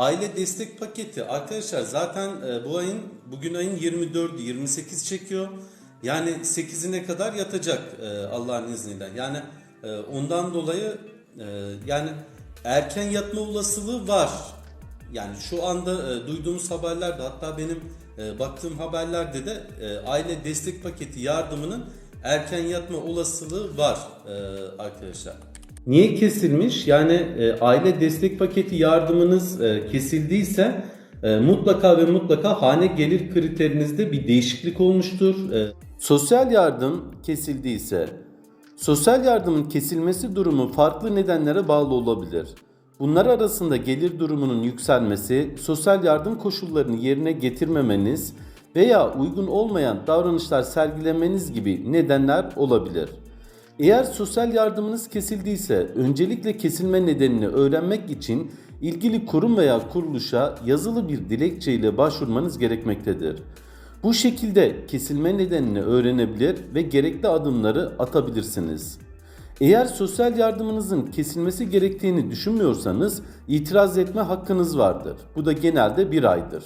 Aile destek paketi arkadaşlar zaten e, bu ayın bugün ayın 24'ü 28 çekiyor. Yani 8'ine kadar yatacak e, Allah'ın izniyle. Yani e, ondan dolayı yani erken yatma olasılığı var. Yani şu anda duyduğumuz haberlerde hatta benim baktığım haberlerde de aile destek paketi yardımının erken yatma olasılığı var arkadaşlar. Niye kesilmiş? Yani e, aile destek paketi yardımınız e, kesildiyse e, mutlaka ve mutlaka hane gelir kriterinizde bir değişiklik olmuştur. E, sosyal yardım kesildiyse Sosyal yardımın kesilmesi durumu farklı nedenlere bağlı olabilir. Bunlar arasında gelir durumunun yükselmesi, sosyal yardım koşullarını yerine getirmemeniz veya uygun olmayan davranışlar sergilemeniz gibi nedenler olabilir. Eğer sosyal yardımınız kesildiyse öncelikle kesilme nedenini öğrenmek için ilgili kurum veya kuruluşa yazılı bir dilekçe ile başvurmanız gerekmektedir. Bu şekilde kesilme nedenini öğrenebilir ve gerekli adımları atabilirsiniz. Eğer sosyal yardımınızın kesilmesi gerektiğini düşünmüyorsanız itiraz etme hakkınız vardır. Bu da genelde bir aydır.